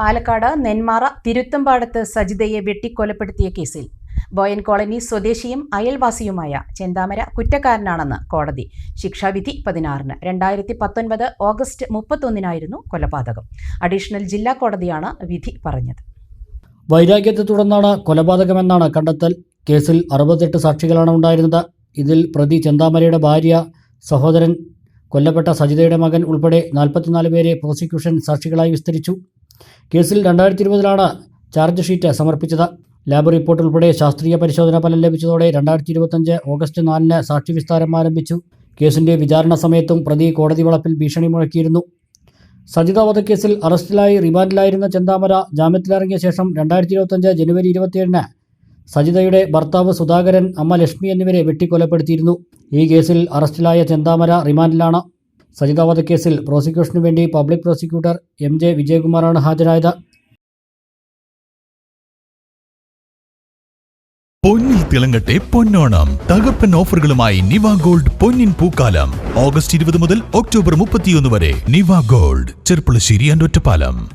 പാലക്കാട് നെന്മാറ തിരുത്തമ്പാടത്ത് സജിതയെ വെട്ടിക്കൊലപ്പെടുത്തിയ കേസിൽ. ബോയൻ കോളനി സ്വദേശിയും അയൽവാസിയുമായ ചെന്താമര കുറ്റക്കാരനാണെന്ന് കോടതി. ശിക്ഷാവിധി പതിനാറിന്. രണ്ടായിരത്തി പത്തൊൻപത് ഓഗസ്റ്റ് മുപ്പത്തൊന്നിനായിരുന്നു കൊലപാതകം. അഡീഷണൽ ജില്ലാ കോടതിയാണ് വിധി പറഞ്ഞത്. വൈരാഗ്യത്തെ തുടർന്നാണ് കൊലപാതകമെന്നാണ് കണ്ടെത്തൽ. കേസിൽ അറുപത്തെട്ട് സാക്ഷികളാണ് ഉണ്ടായിരുന്നത്. ഇതിൽ പ്രതി ചെന്താമരയുടെ ഭാര്യ സഹോദരൻ കൊല്ലപ്പെട്ട സജിതയുടെ മകൻ ഉൾപ്പെടെ നാൽപ്പത്തിനാല് പേരെ പ്രോസിക്യൂഷൻ സാക്ഷികളായി വിസ്തരിച്ചു. കേസിൽ രണ്ടായിരത്തി ഇരുപതിലാണ് ചാർജ് ഷീറ്റ് സമർപ്പിച്ചത്. ലാബ് റിപ്പോർട്ട് ഉൾപ്പെടെ ശാസ്ത്രീയ പരിശോധന ഫലം ലഭിച്ചതോടെ രണ്ടായിരത്തി ഇരുപത്തഞ്ച് ഓഗസ്റ്റ് നാലിന് സാക്ഷി വിസ്താരം ആരംഭിച്ചു. കേസിന്റെ വിചാരണ സമയത്തും പ്രതി കോടതി വളപ്പിൽ ഭീഷണി മുഴക്കിയിരുന്നു. സജിത വധക്കേസിൽ അറസ്റ്റിലായി റിമാൻഡിലായിരുന്ന ചെന്താമര ജാമ്യത്തിലിറങ്ങിയ ശേഷം രണ്ടായിരത്തി ഇരുപത്തഞ്ച് ജനുവരി ഇരുപത്തിയേഴിന് സജിതയുടെ ഭർത്താവ് സുധാകരൻ അമ്മ ലക്ഷ്മി എന്നിവരെ വെട്ടിക്കൊലപ്പെടുത്തിയിരുന്നു. ഈ കേസിൽ അറസ്റ്റിലായ ചെന്താമര റിമാൻഡിലാണ്. സജിത കേസിൽ പ്രോസിക്യൂഷനു വേണ്ടി പബ്ലിക് പ്രോസിക്യൂട്ടർ എം ജെ വിജയകുമാറാണ് ഹാജരായത്. പൊന്നിൽ തിളങ്ങട്ടെ പൊന്നോണം. തകപ്പൻ ഓഫറുകളുമായി നിവ ഗോൾഡ് പൊന്നിൻ പൂക്കാലം. ഓഗസ്റ്റ് ഇരുപത് മുതൽ ഒക്ടോബർ മുപ്പത്തിയൊന്ന് വരെ നിവ ഗോൾഡ്. ചെർപ്പുളശ്ശേരി ആൻഡ് ഒറ്റപ്പാലം.